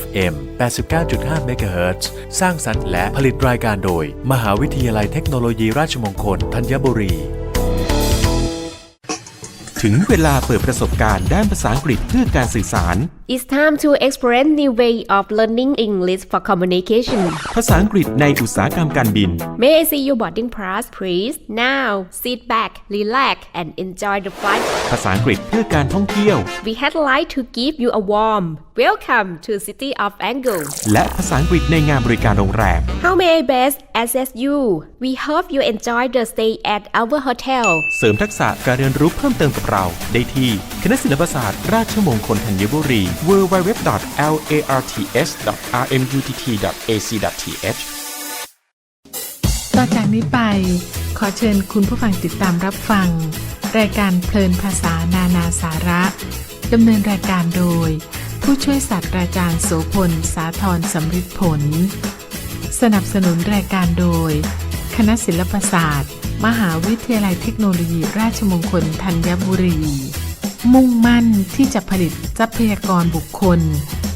FM 89.5 MHz สร้างสรรค์และผลิตรายการโดย มหาวิทยาลัยเทคโนโลยีราชมงคลธัญบุรี ถึงเวลาเปิดประสบการณ์ด้านภาษาอังกฤษเพื่อการสื่อสาร It's time to explore new way of learning English for communication. ภาษาอังกฤษในอุตสาหกรรมการบิน May I see your boarding pass, please? Now, sit back, relax, and enjoy the flight. ภาษาอังกฤษเพื่อการท่องเที่ยว We had like to give you a warm welcome to City of Angle. และภาษาอังกฤษในงานบริการโรงแรม How may I best assist you? We hope you enjoy the stay at our hotel. เสริมทักษะการเรียนรู้เพิ่มเติมกับเรา ได้ที่คณะศิลปศาสตร์ราชมงคลธัญบุรี www.larts.rmutt.ac.th ต่อจากนี้ไป ขอเชิญคุณผู้ฟังติดตามรับฟัง รายการเพลินภาษานานาสาระดำเนินรายการโดย ผู้ช่วยศาสตราจารย์โสพล สาธรสำริดผล สนับสนุนรายการโดย คณะศิลปศาสตร์ มหาวิทยาลัยเทคโนโลยีราชมงคลธัญบุรี มุ่งมั่นที่จะผลิตทรัพยากรบุคคล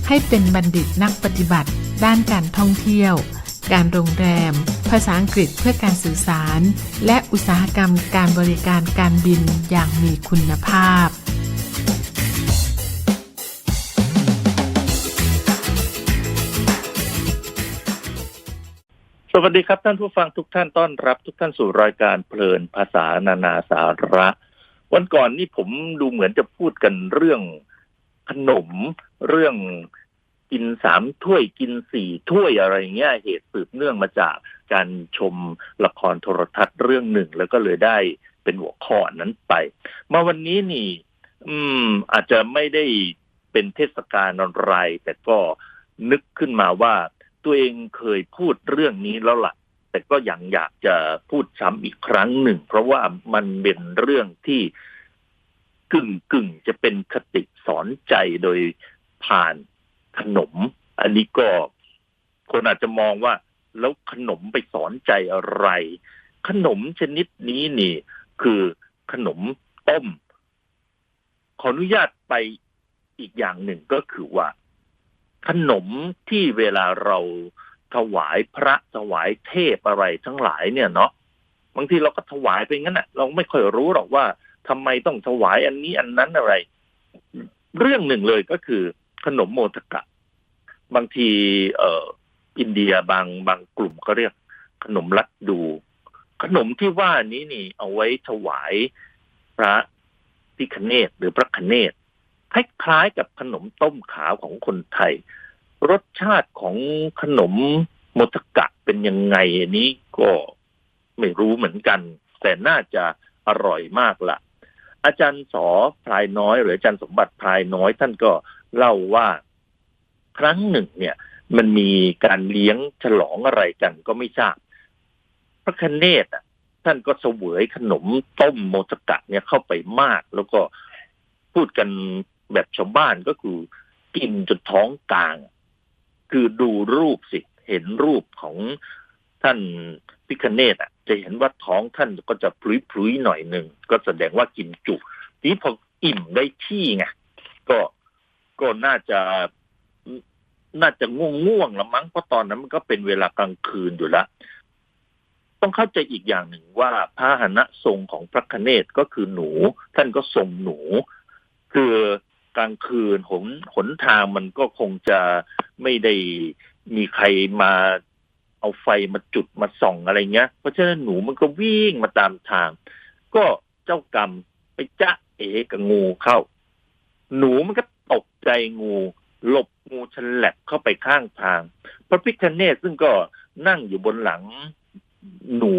ให้เป็นบัณฑิตนักปฏิบัติ ด้านการท่องเที่ยว การโรงแรม ภาษาอังกฤษเพื่อการสื่อสาร และอุตสาหกรรมการบริการการบินอย่างมีคุณภาพสวัสดีครับท่านผู้ฟังทุกท่านต้อนรับทุกท่านสู่รายการเพลินภาษานานาสาระ วันก่อนนี่ผมดูเหมือนจะพูดกันเรื่องขนมเรื่องกินสามถ้วยกินสี่ถ้วยอะไรเงี้ยเหตุสืบเนื่องมาจากการชมละครโทรทัศน์เรื่องหนึ่ง แล้วก็เลยได้เป็นหัวข้อนั้นไป มาวันนี้นี่ อืม อาจจะไม่ได้เป็นเทศกาลอะไรแต่ก็นึกขึ้นมาว่าตัวเองเคยพูดเรื่องนี้แล้วล่ะ แต่ก็ยังอยากจะพูดซ้ำอีกครั้งหนึ่ง เพราะว่ามันเป็นเรื่องที่กึ่งกึ่งจะเป็นคติสอนใจโดยผ่านขนม อันนี้ก็คนอาจจะมองว่า แล้วขนมไปสอนใจอะไร ขนมชนิดนี้นี่ คือขนมต้ม ขออนุญาตไปอีกอย่างหนึ่งก็คือว่า ขนมที่เวลาเรา ถวายพระถวายเทพอะไรทั้งหลายเนี่ยเนาะบางทีเราก็ถวายไปงั้นอะเราไม่ค่อยรู้หรอกว่าทำไมต้องถวายอันนี้อันนั้นอะไร เรื่องหนึ่งเลยก็คือ ขนมโมทกะ บางทีเอ่ออินเดียบางบางกลุ่มก็เรียก ขนมลัดดู ขนมที่ว่านี้นี่ เอาไว้ถวายพระพิคเนตหรือพระคเนตคล้ายๆกับขนมต้มขาวของคนไทย รสชาติของขนมโมทกะเป็นยังไงอันนี้ก็ไม่รู้เหมือนกัน แต่น่าจะอร่อยมากละอาจารย์สอพลายน้อย หรืออาจารย์สมบัติพลายน้อย ท่านก็เล่าว่าครั้งหนึ่งเนี่ย มันมีการเลี้ยงฉลองอะไรกันก็ไม่ทราบพระคเนศท่านก็เสวยขนมต้มโมทกะเนี่ยเข้าไปมาก แล้วก็พูดกันแบบชาวบ้านก็คือกินจนท้องกลาง คือดูรูปสิ เห็นรูปของท่านพิคเนตอะ จะเห็นว่าท้องท่านก็จะพลุยๆหน่อยหนึ่ง ก็แสดงว่ากินจุทีนี้พออิ่มได้ที่ไงก็ก็น่าจะน่าจะง่วงง่วงละมั้งเพราะตอนนั้นมันก็เป็นเวลากลางคืนอยู่แล้วต้องเข้าใจอีกอย่างหนึ่งว่าพาหนะทรงของพระคเนศก็คือหนู ท่านก็ทรงหนู คือ กลางคืนหนหนทางมันก็คงจะไม่ได้มีใครมาเอาไฟมาจุดมาส่องอะไรเงี้ย เพราะฉะนั้นหนูมันก็วิ่งมาตามทาง ก็เจ้ากรรมไปจ้าเอกับงูเข้า หนูมันก็ตกใจงูหลบงูฉลับเข้าไปข้างทาง พระพิคเนศซึ่งก็นั่งอยู่บนหลัง หนู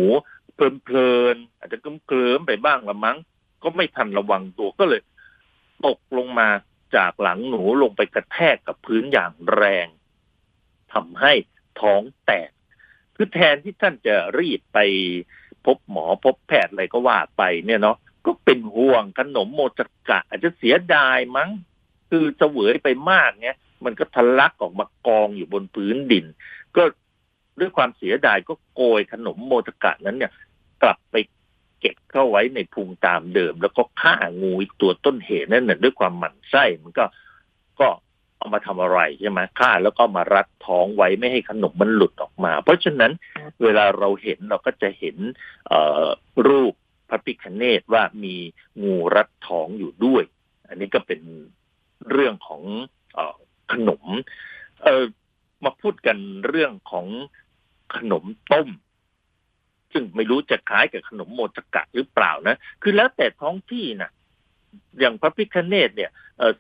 เพลินๆอาจจะกเคลิ้มไปบ้างละมั้ง ก็ไม่ทันระวังตัวก็เลย ตกลงมา จากหลังหนูลงไปกระแทกกับพื้นอย่างแรงทำให้ท้องแตก คือแทนที่ท่านจะรีบไปพบหมอพบแพทย์อะไรก็ว่าไปเนี่ยเนาะก็เป็นห่วงขนมโมจกะ อาจจะเสียดายมั้ง คือเสวยไปมากเนี่ยมันก็ทะลักออกมากองอยู่บนพื้นดิน ก็ด้วยความเสียดายก็โกยขนมโมจกะนั้นเนี่ย กลับไป เก็บเข้าไว้ในพุงตามเดิม แล้วก็ฆ่างูตัวต้นเหตุนั่นน่ะด้วยความหมั่นไส้มันก็ก็เอามาทำอะไรใช่ไหมฆ่าแล้วก็มารัดท้องไว้ไม่ให้ขนมมันหลุดออกมา เพราะฉะนั้นเวลาเราเห็นเราก็จะเห็นเออรูปพระพิคเนตว่ามีงูรัดท้องอยู่ด้วย อันนี้ก็เป็นเรื่องของอขนม เออมาพูดกันเรื่องของขนมต้ม ซึ่งไม่รู้จะคล้ายกับขนมโมทกะหรือเปล่านะ คือแล้วแต่ท้องที่นะอย่างพระพิคเนตเนี่ย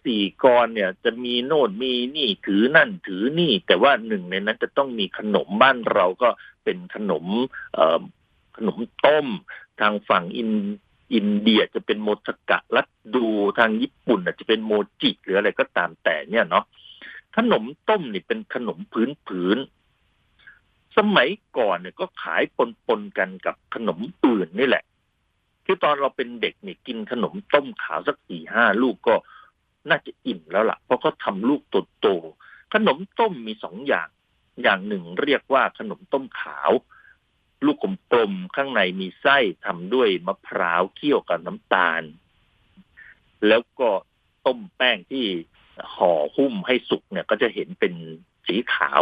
สี่กรเนี่ยจะมีโน่นมีนี่ถือนั่นถือนี่ แต่ว่าหนึ่งในนั้นจะต้องมีขนมบ้านเราก็เป็นขนมขนมต้ม ทางฝั่งอินอินเดียจะเป็นโมทกะลัดดูทางญี่ปุ่นอาจจะเป็นโมจิหรืออะไรก็ตามแต่เนี่ยเนาะขนมต้มนี่เป็นขนมพื้นพื้น สมัยก่อนเนี่ยก็ขายปนปนๆกันกับขนมอื่นนี่แหละ คือตอนเราเป็นเด็กเนี่ยกินขนมต้มขาวสักสี่ห้าลูกก็น่าจะอิ่มแล้วล่ะ เพราะเขาทำลูกโตๆขนมต้มมีสองอย่าง อย่างหนึ่งเรียกว่าขนมต้มขาว ลูกกลมๆข้างในมีไส้ทำด้วยมะพร้าวเคี่ยวกับน้ำตาล แล้วก็ต้มแป้งที่ห่อหุ้มให้สุกเนี่ย ก็จะเห็นเป็นสีขาว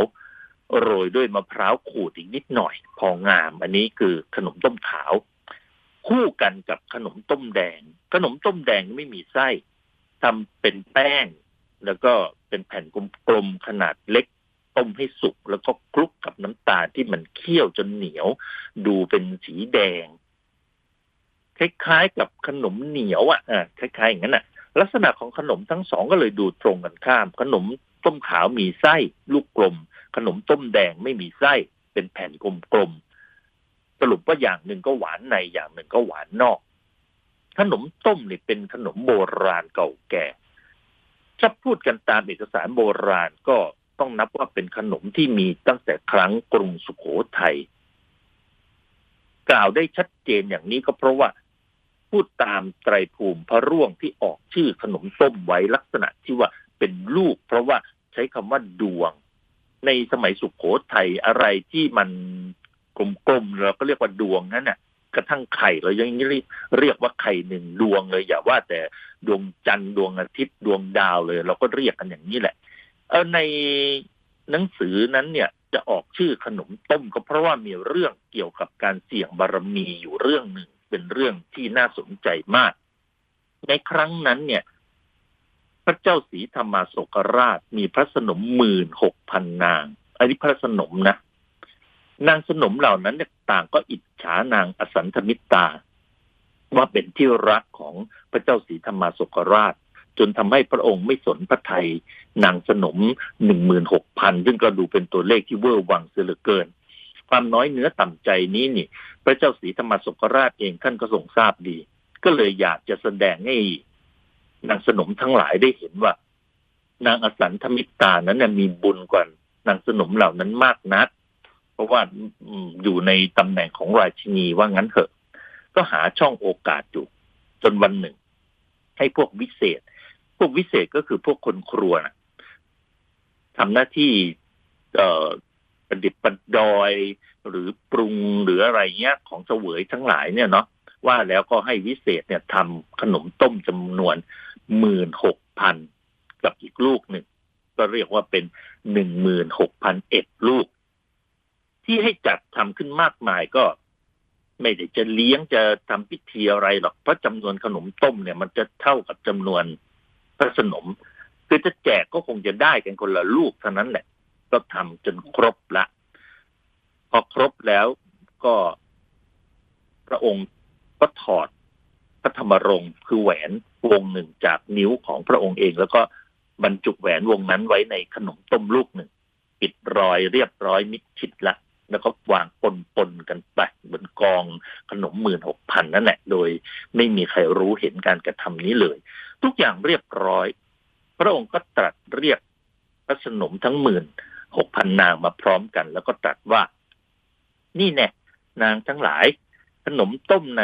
โรยด้วยมะพร้าวขูดอีกนิดหน่อย พองาม อันนี้คือขนมต้มขาว คู่กันกับขนมต้มแดง ขนมต้มแดงไม่มีไส้ทำเป็นแป้ง แล้วก็เป็นแผ่นกลมๆขนาดเล็กต้มให้สุกแล้วก็คลุกกับน้ำตาลที่มันเคี่ยวจนเหนียว ดูเป็นสีแดง คล้ายๆกับขนมเหนียวอะคล้ายๆอย่างนั้นอะ ลักษณะของขนมทั้งสองก็เลยดูตรงกันข้าม ขนม ต้มขาวมีไส้ ลูกกลม ขนมต้มแดงไม่มีไส้ เป็นแผ่นกลมๆสรุปว่าอย่างหนึ่งก็หวานในอย่างหนึ่งก็หวานนอก ขนมต้มนี่เป็นขนมโบราณเก่าแก่ถ้าพูดกันตามเอกสารโบราณก็ต้องนับว่าเป็นขนมที่มีตั้งแต่ครั้งกรุงสุโขทัยกล่าวได้ชัดเจนอย่างนี้ก็เพราะว่า พูดตามไตรภูมิพระร่วงที่ออกชื่อขนมต้มไว้ลักษณะที่ว่าเป็นลูก เพราะว่า ช้คำว่าดวง ในสมัยสุขโขทัยอะไรที่มันกลมๆเราก็เรียกว่าดวงนั่นน่ะกระทั่งไข่เรายังเรียกเรียกว่าไข่หนึ่งดวงเลยอย่าว่าแต่ดวงจันทร์ดวงอาทิตย์ดวงดาวเลย เราก็เรียกกันอย่างนี้แหละ เออในหนังสือนั้นเนี่ยจะออกชื่อขนมต้มก็เพราะว่ามีเรื่องเกี่ยวกับการเสี่ยงบารมีอยู่เรื่องหนึ่งเป็นเรื่องที่น่าสนใจมาก ในครั้งนั้นเนี่ย พระเจ้าศรีธรรมาโศกราชมีพระสนมหมื่นหกพันนาง อันนี้พระสนมนะ นางสนมเหล่านั้นเนี่ยต่างก็อิจฉานางอสันธมิตา ว่าเป็นที่รักของพระเจ้าศรีธรรมาโศกราช จนทำให้พระองค์ไม่สนพระไทย นางสนมหนึ่งหมื่นหกพันซึ่งก็ดูเป็นตัวเลขที่เวอร์วังเสียเหลือเกิน ความน้อยเนื้อต่ำใจนี้นี่ พระเจ้าศรีธรรมาโศกราชเองท่านก็ทรงทราบดี ก็เลยอยากจะแสดงให้ นางสนมทั้งหลายได้เห็นว่า นางอสันธมิตานั้นนะมีบุญกว่านางสนมเหล่านั้นมากนัก เพราะว่าอยู่ในตำแหน่งของราชินีว่างั้นเถอะ ก็หาช่องโอกาสอยู่ จนวันหนึ่ง ให้พวกวิเศษ พวกวิเศษก็คือพวกคนครัวนะทำหน้าที่เอ่อประดิษฐ์ประดอยหรือปรุงหรืออะไรเงี้ย ของเสวยทั้งหลายเนี่ยเนาะว่าแล้วก็ให้วิเศษเนี่ยทำขนมต้มจำนวน หมื่นหกพันกับอีกลูกหนึ่ง ก็เรียกว่าเป็นหนึ่งหมื่นหกพันเอ็ดลูก ที่ให้จัดทำขึ้นมากมายก็ ไม่ได้จะเลี้ยงจะทำพิธีอะไรหรอกเพราะจำนวนขนมต้มเนี่ย มันจะเท่ากับจำนวนพระสนม คือจะแจกก็คงจะได้กันคนละลูกเท่านั้นแหละ ก็ทำจนครบละ พอครบแล้วก็พระองค์ก็ถอด พระธรรมรงค์คือแหวนวงหนึ่งจากนิ้วของพระองค์เอง แล้วก็บรรจุแหวนวงนั้นไว้ในขนมต้มลูกหนึ่ง ปิดรอยเรียบร้อยมิดชิดละ แล้วก็วางปนปนกันไปบนกองขนมหมื่นหกพันนั่นแหละ โดยไม่มีใครรู้เห็นการกระทำนี้เลย ทุกอย่างเรียบร้อย พระองค์ก็ตรัสเรียกพระสนมทั้งหมื่นหกพันนางมาพร้อมกัน แล้วก็ตรัสว่า นี่แน่นางทั้งหลาย ขนมต้มใน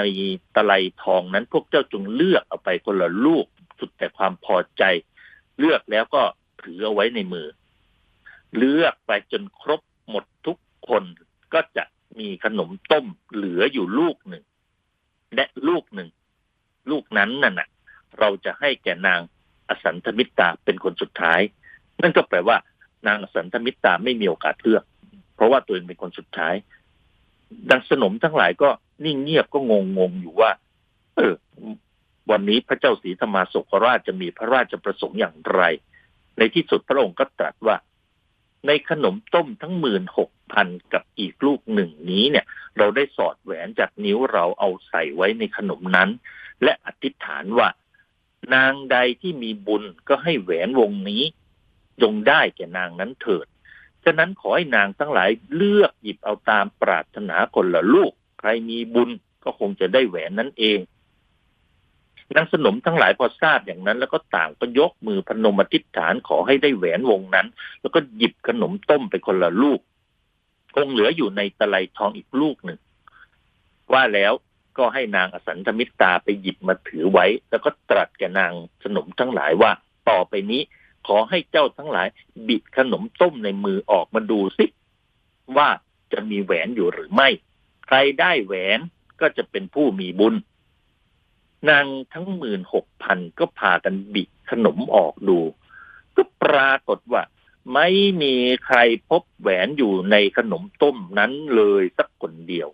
ตะไลทองนั้น พวกเจ้าจงเลือกเอาไปคนละลูกสุดแต่ความพอใจ เลือกแล้วก็ถือเอาไว้ในมือ เลือกไปจนครบหมดทุกคนก็จะมีขนมต้มเหลืออยู่ลูกหนึ่ง และลูกหนึ่ง ลูกนั้นน่ะนะเราจะให้แก่นางอสันธมิตาเป็นคนสุดท้าย นั่นก็แปลว่านางสันธมิตราไม่มีโอกาสเลือก เพราะว่าตัวเองเป็นคนสุดท้าย ดังสนมทั้งหลายก็ นิ่งเงียบก็งงงๆอยู่ว่า เออ วันนี้พระเจ้าศรีธรรมาสกราชจะมีพระราชประสงค์อย่างไร ในที่สุดพระองค์ก็ตรัสว่า ในขนมต้มทั้งหมื่นหกพันกับอีกลูกหนึ่งนี้เนี่ย เราได้สอดแหวนจากนิ้วเราเอาใส่ไว้ในขนมนั้น และอธิษฐานว่า นางใดที่มีบุญก็ให้แหวนวงนี้จงได้แก่นางนั้นเถิดฉะนั้นขอให้นางทั้งหลายเลือกหยิบเอาตามปรารถนาคนละลูก รมีบุญก็คงจะได้แหวนนั้นเองนางสนมทั้งหลายพอทราบอย่างนั้น แล้วก็ต่างก็ยกมือพนมอธิษฐานขอให้ได้แหวนวงนั้น แล้วก็หยิบขนมต้มไปคนละลูก คงเหลืออยู่ในตะไลทองอีกลูกหนึ่ง ว่าแล้วก็ให้นางอสันธมิตราไปหยิบมาถือไว้ แล้วก็ตรัสแก่นางสนมทั้งหลายว่าต่อไปนี้ ขอให้เจ้าทั้งหลาย บิดขนมต้มในมือออกมาดูสิว่าจะมีแหวนอยู่หรือไม่ ใครได้แหวนก็จะเป็นผู้มีบุญ นางทั้งหมื่นหกพันก็พากันบิดขนมออกดู ก็ปรากฏว่า ไม่มีใครพบแหวนอยู่ในขนมต้มนั้นเลยสักคนเดียว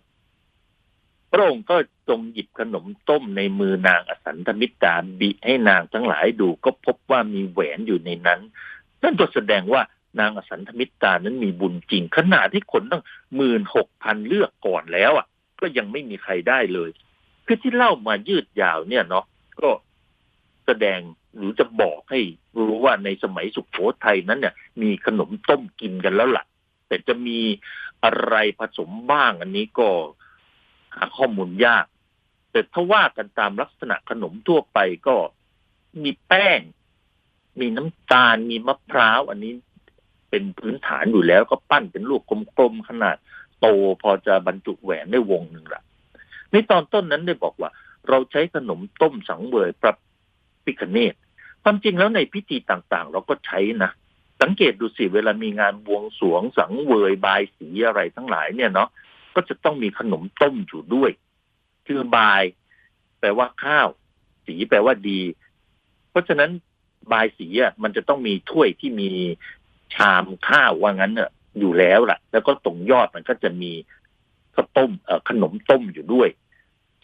พระองค์ก็ทรงหยิบขนมต้มในมือนางอสันธมิตราบิให้นางทั้งหลายดูก็พบว่ามีแหวนอยู่ในนั้น นั่นก็แสดงว่า นางอสันธมิตรานั้นมีบุญจริง ขนาดที่คนตั้งหมื่นหกพันเลือกก่อนแล้วอะ ก็ยังไม่มีใครได้เลย คือที่เล่ามายืดยาวเนี่ยเนาะก็แสดงหรือจะบอกให้รู้ว่าในสมัยสุขโขทัยนั้นเนี่ย มีขนมต้มกินกันแล้วล่ะ แต่จะมีอะไรผสมบ้างอันนี้ก็หาข้อมูลยาก แต่ถ้าว่ากันตามลักษณะขนมทั่วไปก็มีแป้ง มีน้ำตาลมีมะพร้าว อันนี้ เป็นพื้นฐานอยู่แล้วก็ปั้นเป็นลูกกลมๆขนาด โตพอจะบรรจุแหวนได้วงหนึ่งละในตอนต้นนั้นได้บอกว่า เราใช้ขนมต้มสังเวยพระพิคเนตความจริงแล้วในพิธีต่างๆ เราก็ใช้นะสังเกตดูสิเวลามีงานบวงสรวงสังเวยบายสีอะไรทั้งหลายเนี่ยเนาะก็จะต้องมีขนมต้มอยู่ด้วยคือบาย แปลว่าข้าว สีแปลว่าดี เพราะฉะนั้นบายสีอะมันจะต้องมีถ้วยที่มี ชามข้าวว่างั้นเนอะอยู่แล้วล่ะ แล้วก็ตรงยอดมันก็จะมีข้าวต้มขนมต้มอยู่ด้วย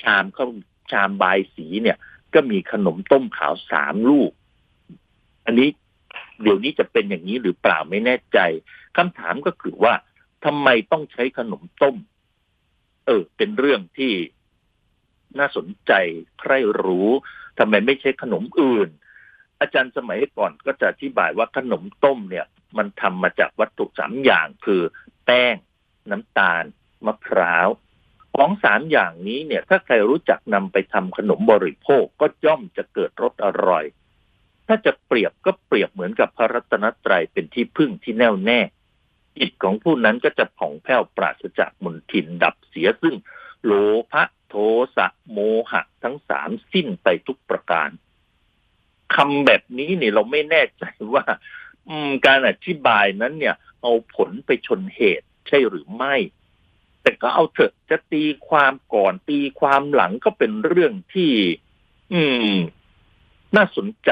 ชามข้าวชามบายสีเนี่ย ก็มีขนมต้มขาวสามลูก อันนี้เดี๋ยวนี้จะเป็นอย่างนี้หรือเปล่าไม่แน่ใจคำถามก็คือว่าทำไมต้องใช้ขนมต้ม เออ เป็นเรื่องที่น่าสนใจใครรู้ทำไมไม่ใช้ขนมอื่น อาจารย์สมัยก่อนก็จะอธิบายว่าขนมต้มเนี่ย มันทำมาจากวัตถุสามอย่างคือ แป้ง น้ำตาล มะพร้าว ของสามอย่างนี้เนี่ย ถ้าใครรู้จักนำไปทำขนมบริโภคก็ย่อมจะเกิดรสอร่อย ถ้าจะเปรียบก็เปรียบเหมือนกับพระรัตนตรัยเป็นที่พึ่งที่แน่วแน่จิตของผู้นั้นก็จะผ่องแผ้วปราศจากมลทินดับเสียซึ่ง โลภะโทสะโมหะ ทั้งสามสิ้นไปทุกประการคำแบบนี้เนี่ยเราไม่แน่ใจว่า การอธิบายนั้นเนี่ย เอาผลไปชนเหตุใช่หรือไม่ แต่ก็เอาเถอะจะตีความก่อนตีความหลังก็เป็นเรื่องที่ อืม น่าสนใจ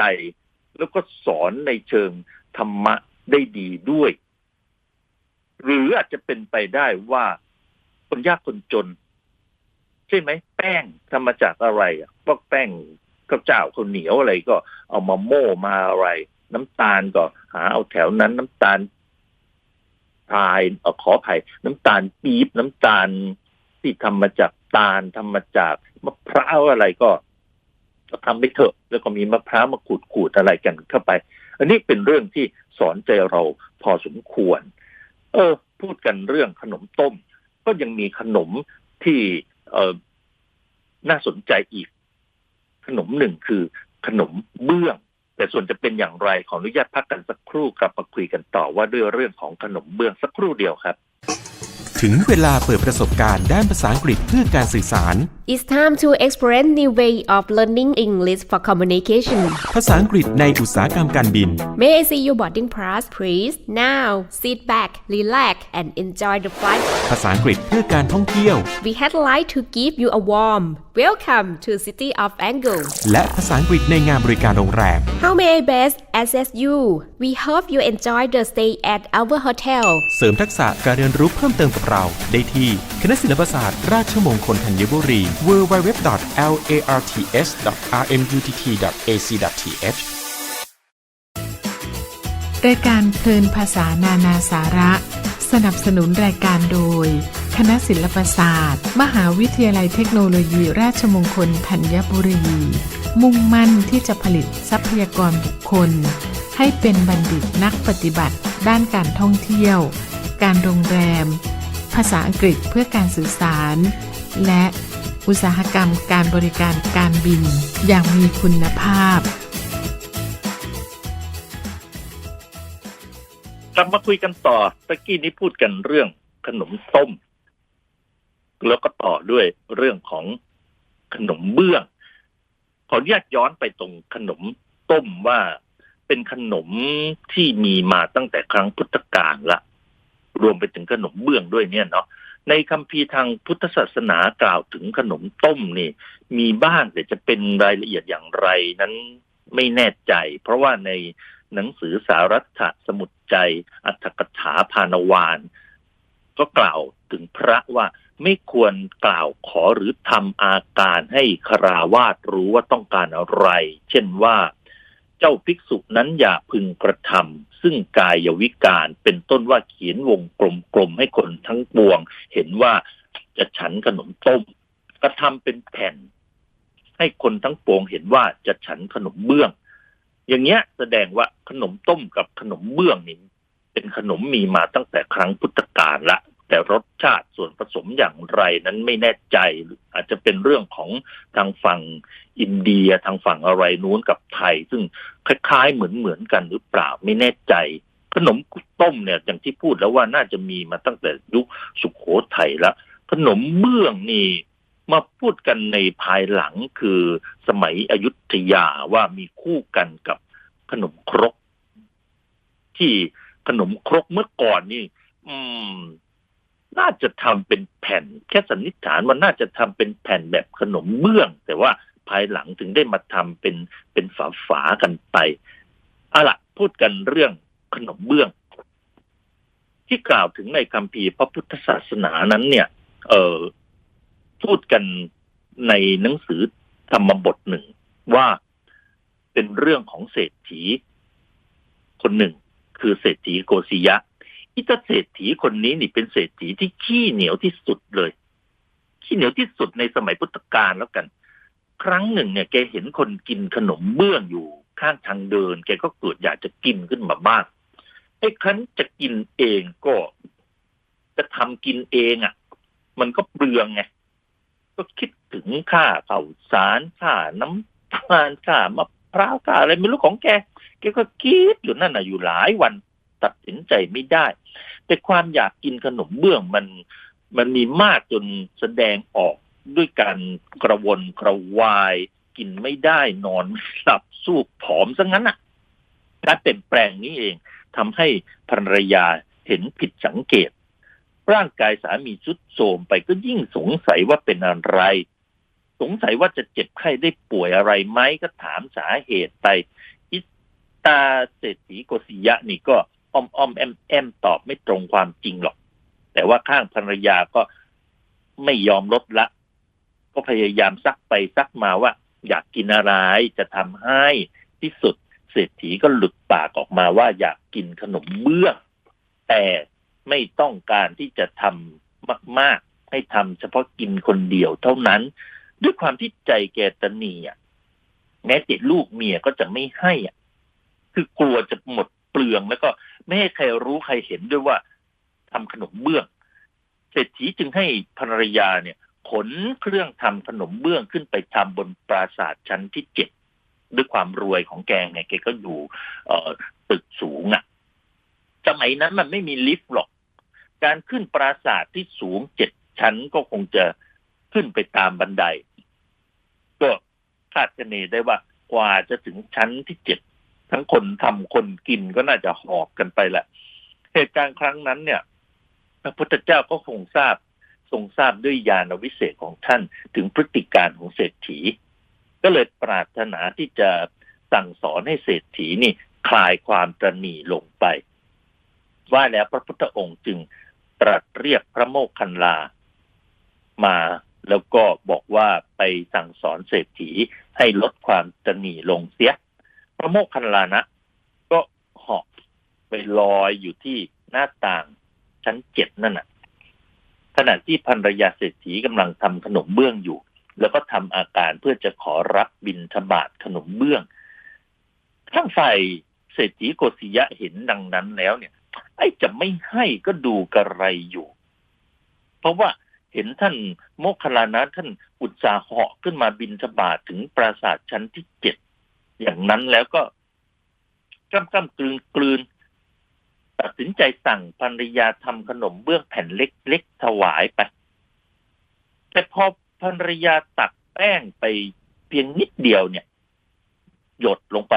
แล้วก็สอนในเชิงธรรมะได้ดีด้วย หรืออาจจะเป็นไปได้ว่าคนยากคนจน ใช่ไหม แป้งทำมาจากอะไรอะพวกแป้งข้าวเจ้าข้าวเหนียวอะไรก็เอามาโม่มาอะไร น้ำตาลก็าเอาแถวนั้นน้ำตาลพายอขอภัยน้ำตาลปี๊บน้ำตาลที่ทำมาจากตาลทำมาจากมะพร้าวอะไรก็ก็ทำไปเถอะ แล้วก็มีมะพร้าวมาขูดขูดอะไรกันเข้าไป อันนี้เป็นเรื่องที่สอนใจเราพอสมควร เออ พูดกันเรื่องขนมต้ม ก็ยังมีขนมที่เออน่าสนใจอีก ขนมหนึ่งคือขนมเบื้อง แต่ส่วนจะเป็นอย่างไรขออนุญาตพักกันสักครู่กลับมาคุยกันต่อว่าด้วยเรื่องของขนมเบื้องสักครู่เดียวครับ ถึงเวลาเปิดประสบการณ์ด้านภาษาอังกฤษเพื่อการสื่อสาร It's time to explore new way of learning English for communication. ภาษาอังกฤษในอุตสาหกรรมการบิน May I see your boarding pass, please? Now, sit back, relax, and enjoy the flight. ภาษาอังกฤษเพื่อการท่องเที่ยว We had like to give you a warm welcome to City of Angle. และภาษาอังกฤษในงานบริการโรงแรม How may I best assist you? We hope you enjoy the stay at our hotel. เสริมทักษะการเรียนรู้เพิ่มเติมกับเรา ได้ที่คณะศิลปศาสตร์ ราชมงคลธัญบุรี www.larts.rmutt.ac.th รายการเพลินภาษานานาสาระ สนับสนุนรายการโดย คณะศิลปศาสตร์ มหาวิทยาลัยเทคโนโลยีราชมงคลธัญบุรี มุ่งมั่นที่จะผลิตทรัพยากรบุคคล ให้เป็นบัณฑิตนักปฏิบัติ ด้านการท่องเที่ยว การโรงแรม ภาษาอังกฤษเพื่อการสื่อสาร และ อุตสาหกรรมการบริการการบิน อย่างมีคุณภาพกลับมาคุยกันต่อตะกี้นี้พูดกันเรื่องขนมต้ม แล้วก็ต่อด้วยเรื่องของขนมเบื้อง ขออนุญาตย้อนไปตรงขนมต้มว่าเป็นขนมที่มีมาตั้งแต่ครั้งพุทธกาลละ รวมไปถึงขนมเบื้องด้วยเนี่ยเนาะ ในคัมภีร์ทางพุทธศาสนากล่าวถึงขนมต้มนี่ มีบ้างแต่จะเป็นรายละเอียดอย่างไรนั้นไม่แน่ใจ เพราะว่าในหนังสือสารัตถสมุดใจอัตถกถาพานวาน ก็กล่าวถึงพระว่าไม่ควรกล่าวขอหรือทำอาการให้คราวาสรู้ว่าต้องการอะไร เช่นว่า จ้าภิกษุนั้นอย่าพึงกระทำซึ่งกายวิการเป็นต้นว่าเขียนวงกลมๆให้คนทั้งปวง เห็นว่าจะฉันขนมต้ม กระทำเป็นแผ่น ให้คนทั้งปวงเห็นว่าจะฉันขนมเบื้อง อย่างเงี้ยแสดงว่าขนมต้มกับขนมเบื้องนี่เป็นขนมมีมาตั้งแต่ครั้งพุทธกาลละ แต่รสชาติส่วนผสมอย่างไรนั้นไม่แน่ใจ อาจจะเป็นเรื่องของทางฝั่งอินเดียทางฝั่งอะไรนู้นกับไทย ซึ่งคล้ายๆเหมือนเหมือนๆกันหรือเปล่าไม่แน่ใจ ขนมต้มเนี่ยอย่างที่พูดแล้วว่าน่าจะมีมาตั้งแต่ยุคสุขโขทัยละขนมเบื้องนี่มาพูดกันในภายหลังคือสมัยอยุธยาว่ามีคู่กันกับขนมครก ที่ขนมครกเมื่อก่อนนี่ อืม น่าจะทำเป็นแผ่น แค่สันนิษฐานว่าน่าจะทำเป็นแผ่นแบบขนมเบื้อง แต่ว่าภายหลังถึงได้มาทำเป็นเป็นฝาฝากันไปเอาละพูดกันเรื่องขนมเบื้อง ที่กล่าวถึงในคัมภีพระพุทธศาสนานั้น เนี่ย เออพูดกันในหนังสือธรรมบทหนึ่งว่าเป็นเรื่องของเศรษฐี คนหนึ่ง คือเศรษฐีโกศิยะ อิตาเศรษฐีคนนี้นี่เป็นเศรษฐีที่ขี้เหนียวที่สุดเลย ขี้เหนียวที่สุดในสมัยพุทธกาลแล้วกัน ครั้งหนึ่งเนี่ยแกเห็นคนกินขนมเบื้องอยู่ข้างทางเดิน แกก็เกิดอยากจะกินขึ้นมาบ้างไอ้ครั้นจะกินเองก็จะทำกินเองอะ มันก็เปลืองไงก็คิดถึงค่าข้าสารค่าน้ำตาลค่ามะพร้าวค่าอะไรไม่รู้ของแกแกก็คิดอยู่นั่นน่ะอยู่หลายวัน ตัดสินใจไม่ได้ แต่ความอยากกินขนมเบื้องมันมันมีมากจนแสดงออกด้วยการกระวนกระวาย กินไม่ได้นอนไม่หลับสู้ผอมซะงั้นน่ะการเปลี่ยนแปลงนี้เองทำให้ภรรยาเห็นผิดสังเกต ร่างกายสามีสุดโทมไปก็ยิ่งสงสัยว่าเป็นอะไร สงสัยว่าจะเจ็บไข้ได้ป่วยอะไรไหมก็ถามสาเหตุไปอิตาเศรษฐีโกศิยะนี่ก็ อ้อมอ้อมแอมแอมตอบไม่ตรงความจริงหรอก แต่ว่าข้างภรรยาก็ไม่ยอมลดละ ก็พยายามซักไปซักมาว่า อยากกินอะไรจะทำให้ที่สุดเศรษฐีก็หลุดปากออกมาว่าอยากกินขนมเบื้อง แต่ไม่ต้องการที่จะทำมาก ๆ ให้ทำเฉพาะกินคนเดียวเท่านั้น ด้วยความที่ใจแกตนีอะแม้แต่ลูกเมียก็จะไม่ให้อะคือกลัวจะหมด เปลือง แล้วก็ไม่ให้ใครรู้ใครเห็นด้วยว่าทำขนมเบื้องเศรษฐีจึงให้ภรรยาเนี่ย ขนเครื่องทำขนมเบื้องขึ้นไปทำบนปราสาทชั้นที่เจ็ดด้วยความรวยของแกไงแกก็อยู่เออตึกสูงอะ สมัยนั้นมันไม่มีลิฟต์หรอก การขึ้นปราสาทที่สูงเจ็ดชั้นก็คงจะขึ้นไปตามบันได ก็คาดคะเนได้ว่ากว่าจะถึงชั้นที่เจ็ด ทั้งคนทำคนกินก็น่าจะหอบกันไปแหละ เหตุการณ์ครั้งนั้นเนี่ย พระพุทธเจ้าก็คงทราบทรงทราบด้วยญาณวิเศษของท่านถึงพฤติการของเศรษฐี ก็เลยปรารถนาที่จะสั่งสอนให้เศรษฐีนี่คลายความตระหนี่ลงไป ว่าแล้วพระพุทธองค์จึงตรัสเรียกพระโมคคัลลา มาแล้วก็บอกว่าไปสั่งสอนเศรษฐีให้ลดความตระหนี่ลงเสีย พระโมคคัลลานะ ก็เหาะไปลอยอยู่ที่หน้าต่างชั้นเจ็ดนั่นน่ะ ขณะที่ภรรยาเศรษฐีกำลังทำขนมเบื้องอยู่ แล้วก็ทำอาการเพื่อจะขอรับบิณฑบาตขนมเบื้องข้างฝ่ายเศรษฐีโกศิยะเห็นดังนั้นแล้วเนี่ย ไอ้จะไม่ให้ก็ดูกระไรอยู่ เพราะว่าเห็นท่านโมคคลานะท่านอุตสาหะขึ้นมาบินทบาทถึงปราสาทชั้นที่เจ็ด อย่างนั้นแล้วก็กำกำกลืนกลืน ตัดสินใจสั่งภรรยาทำขนมเบื้องแผ่นเล็กๆถวายไป แต่พอภรรยาตักแป้งไปเพียงนิดเดียวเนี่ย หยดลงไป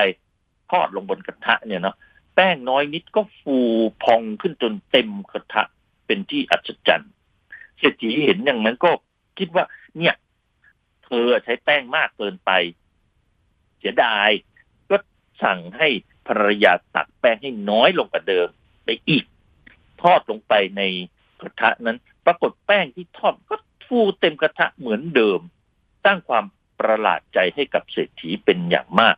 ทอดลงบนกระทะเนี่ยเนาะแป้งน้อยนิดก็ฟูพองขึ้นจนเต็มกระทะเป็นที่อัศจรรย์เศรษฐีเห็นอย่างนั้นก็คิดว่า เนี่ย เธอใช้แป้งมากเกินไป เสียดาย ก็สั่งให้ภรรยาตักแป้งให้น้อยลงกว่าเดิม ไปอีก ทอดลงไปในกระทะนั้น ปรากฏแป้งที่ทอดก็ฟูเต็มกระทะเหมือนเดิมสร้างความประหลาดใจให้กับเศรษฐีเป็นอย่างมาก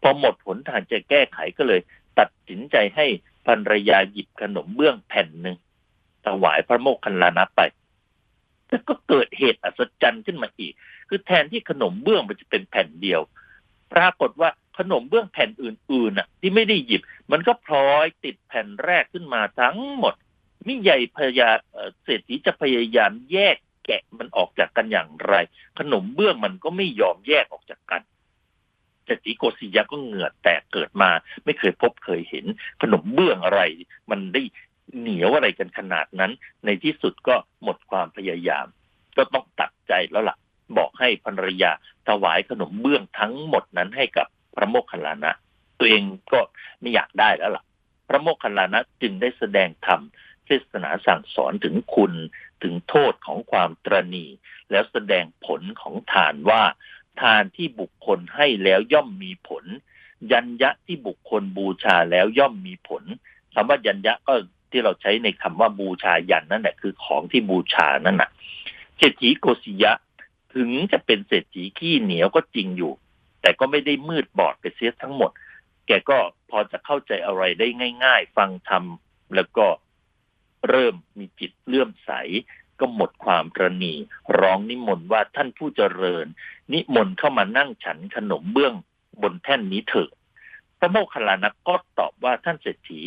พอหมดผลทางจะแก้ไขก็เลย ตัดสินใจให้ภรรยาหยิบขนมเบื้องแผ่นหนึ่งถวายพระโมคคัลลานะไปแล้วก็เกิดเหตุอัศจรรย์ขึ้นมาอีก คือแทนที่ขนมเบื้องมันจะเป็นแผ่นเดียว ปรากฏว่าขนมเบื้องแผ่นอื่นๆน่ะ ที่ไม่ได้หยิบ มันก็พลอยติดแผ่นแรกขึ้นมาทั้งหมดมิใหญ่พยาเศรษฐีจะพยายามแยกแกะมันออกจากกันอย่างไร ขนมเบื้องมันก็ไม่ยอมแยกออกจากกันเศรษฐีโกศิยะก็เหงื่อแตกเกิดมา ไม่เคยพบเคยเห็น ขนมเบื้องอะไร มันได้เหนียวอะไรกันขนาดนั้น ในที่สุดก็หมดความพยายาม ก็ต้องตัดใจแล้วล่ะ บอกให้ภรรยาถวายขนมเบื้องทั้งหมดนั้นให้กับพระโมคคัลลานะ ตัวเองก็ไม่อยากได้แล้วล่ะ พระโมคคัลลานะจึงได้แสดงธรรมเทศนาสั่งสอนถึงคุณถึงโทษของความตรณี แล้วแสดงผลของทานว่า ทานที่บุคคลให้แล้วย่อมมีผล ยัญญะที่บุคคลบูชาแล้วย่อมมีผลคำว่ายัญญะก็ที่เราใช้ในคำว่าบูชายันนั่นแหละคือของที่บูชานั่นน่ะเศรษฐีโกศิยะ ถึงจะเป็นเศรษฐีขี้เหนียวก็จริงอยู่ แต่ก็ไม่ได้มืดบอดไปเสียทั้งหมด แกก็พอจะเข้าใจอะไรได้ง่าย ๆ ฟังธรรมแล้วก็เริ่มมีจิตเลื่อมใส ก็หมดความตระหนีร้องนิมนต์ว่าท่านผู้เจริญ นิมนต์เข้ามานั่งฉันขนมเบื้องบนแท่นนี้เถิดพระโมคคัลลานะก็ตอบว่าท่านเศรษฐี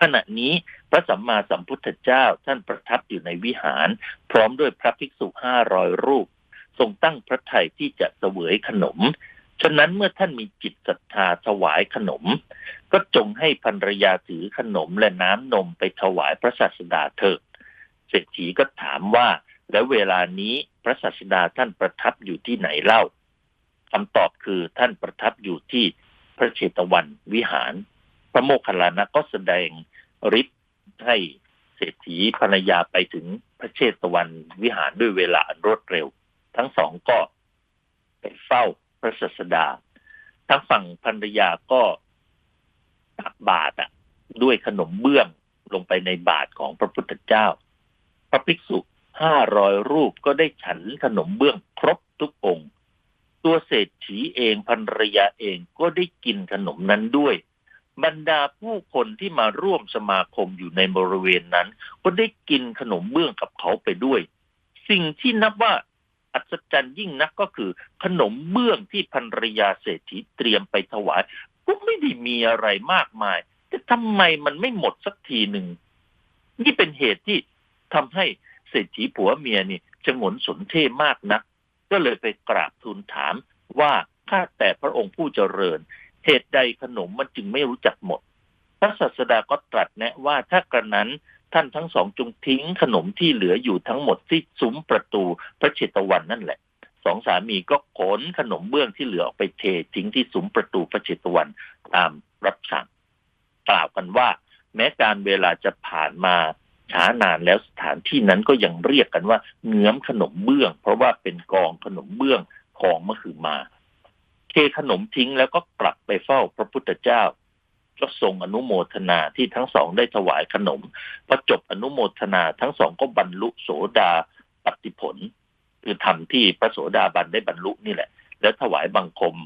ขณะนี้พระสัมมาสัมพุทธเจ้าท่านประทับอยู่ในวิหาร พร้อมด้วยพระภิกษุห้าร้อยรูป ทรงตั้งพระทัยที่จะเสวยขนม ฉะนั้นเมื่อท่านมีจิตศรัทธาถวายขนม ก็จงให้ภรรยาถือขนมและน้ำนมไปถวายพระศาสดาเถิด เศรษฐีก็ถามว่า แล้วเวลานี้พระศาสดาท่านประทับอยู่ที่ไหนเล่าคำตอบคือท่านประทับอยู่ที่พระเชตวันวิหาร พระโมคคัลลานะก็แสดงฤทธิ์ให้เศรษฐีภรรยาไปถึงพระเชตวันวิหารด้วยเวลาอันรวดเร็ว ทั้งสองก็ไปเฝ้าพระศาสดา ทั้งฝั่งภรรยาก็ตักบาตรอะ ด้วยขนมเบื้องลงไปในบาตรของพระพุทธเจ้า พระภิกษุห้าร้อยรูปก็ได้ฉันขนมเบื้องครบทุกองค์ ตัวเศรษฐีเองภรรยาเองก็ได้กินขนมนั้นด้วย บรรดาผู้คนที่มาร่วมสมาคมอยู่ในบริเวณนั้น ก็ได้กินขนมเบื้องกับเขาไปด้วย สิ่งที่นับว่า อัศจรรย์ยิ่งนักก็คือ ขนมเบื้องที่ภรรยาเศรษฐีเตรียมไปถวาย ก็ไม่ได้มีอะไรมากมาย แต่ทำไมมันไม่หมดสักทีหนึ่ง นี่เป็นเหตุที่ทำให้เศรษฐีผัวเมียนี่ชงนสนเท่มากนัก ก็เลยไปกราบทูลถามว่าข้าแต่พระองค์ผู้เจริญ เหตุใดขนมมันจึงไม่รู้จักหมด พระศาสดาก็ตรัสแนะว่าถ้ากระนั้น ท่านทั้งสองจงทิ้งขนมที่เหลืออยู่ทั้งหมดที่ซุ้มประตูพระเชตวันนั่นแหละสองสามีก็ขนขนมเบื้องที่เหลือออกไปเททิ้งที่ซุ้มประตูพระเชตวันตามรับสั่งกล่าวกันว่า แม้การเวลาจะผ่านมาช้านานแล้วสถานที่นั้นก็ยังเรียกกันว่าเงื้อมขนมเบื้อง เพราะว่าเป็นกองขนมเบื้องของมคือมา เทขนมทิ้งแล้วก็กลับไปเฝ้าพระพุทธเจ้า ก็ทรงอนุโมทนาที่ทั้งสองได้ถวายขนมพอจบอนุโมทนาทั้งสองก็บรรลุโสดาปฏิผล คือทำที่พระโสดาบันได้บรรลุนี่แหละ แล้วถวายบังคม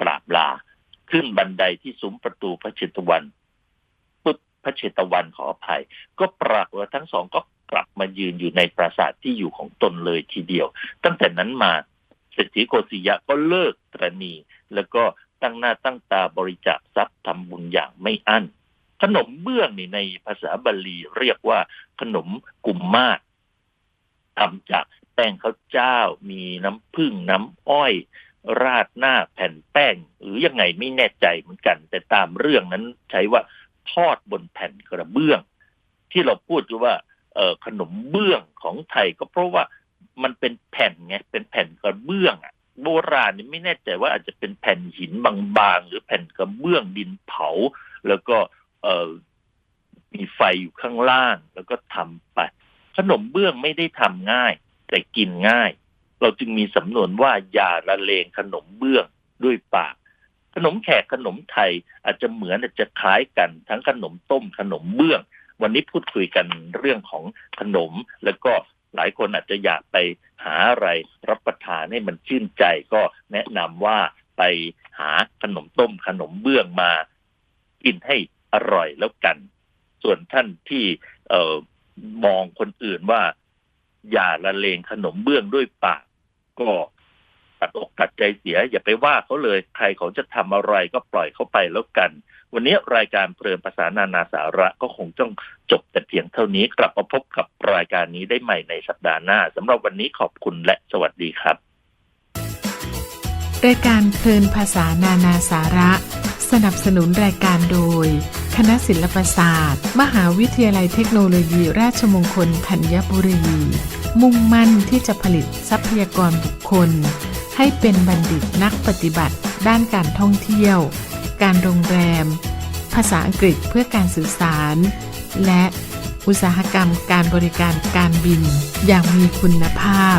กราบลา ขึ้นบันไดที่ซุ้มประตูพระเชตวันปุ๊บพระเชตวันขออภัย ก็ปรากฏว่าทั้งสองก็กลับมายืนอยู่ในปราสาทที่อยู่ของตนเลยทีเดียว ตั้งแต่นั้นมาเศรษฐีโกศิยะก็เลิกตรณีแล้วก็ ตั้งหน้าตั้งตาบริจาคทรัพย์ทำบุญอย่างไม่อั้น ขนมเบื้องนี่ในภาษาบาลีเรียกว่าขนมกุมมาศทำจากแป้งข้าวเจ้า มีน้ำผึ้งน้ำอ้อย ราดหน้าแผ่นแป้ง หรือยังไงไม่แน่ใจเหมือนกัน แต่ตามเรื่องนั้นใช้ว่าทอดบนแผ่นกระเบื้อง ที่เราพูดคือว่าเออขนมเบื้องของไทยก็เพราะว่ามันเป็นแผ่นไงเป็นแผ่นกระเบื้องอะ โบราณนี่ไม่แน่ใจว่าอาจจะเป็นแผ่นหินบางๆ หรือแผ่นกระเบื้องดินเผา แล้วก็เออมีไฟอยู่ข้างล่าง แล้วก็ทำไป ขนมเบื้องไม่ได้ทำง่าย แต่กินง่าย เราจึงมีสำนวนว่าอย่าละเลงขนมเบื้องด้วยปาก ขนมแขกขนมไทยอาจจะเหมือนอาจจะคล้ายกัน ทั้งขนมต้มขนมเบื้อง วันนี้พูดคุยกันเรื่องของขนมแล้วก็ หลายคนอาจจะอยากไปหาอะไรรับประทานให้มันชื่นใจก็แนะนำว่าไปหาขนมต้มขนมเบื้องมากินให้อร่อยแล้วกัน ส่วนท่านที่เออมองคนอื่นว่า อย่าละเลงขนมเบื้องด้วยปาก ก็ตัดอกตัดใจเสีย อย่าไปว่าเขาเลย ใครเขาจะทำอะไรก็ปล่อยเขาไปแล้วกัน วันนี้รายการเพลินภาษานานาสาระก็คงต้องจบแต่เพียงเท่านี้กลับมาพบกับรายการนี้ได้ใหม่ในสัปดาห์หน้าสำหรับวันนี้ขอบคุณและสวัสดีครับ รายการเพลินภาษานานาสาระ สนับสนุนรายการโดย คณะศิลปศาสตร์ มหาวิทยาลัยเทคโนโลยีราชมงคลธัญบุรี มุ่งมั่นที่จะผลิตทรัพยากรบุคคล ให้เป็นบัณฑิตนักปฏิบัติด้านการท่องเที่ยว การโรงแรม ภาษาอังกฤษเพื่อการสื่อสาร และอุตสาหกรรมการบริการการบินอย่างมีคุณภาพ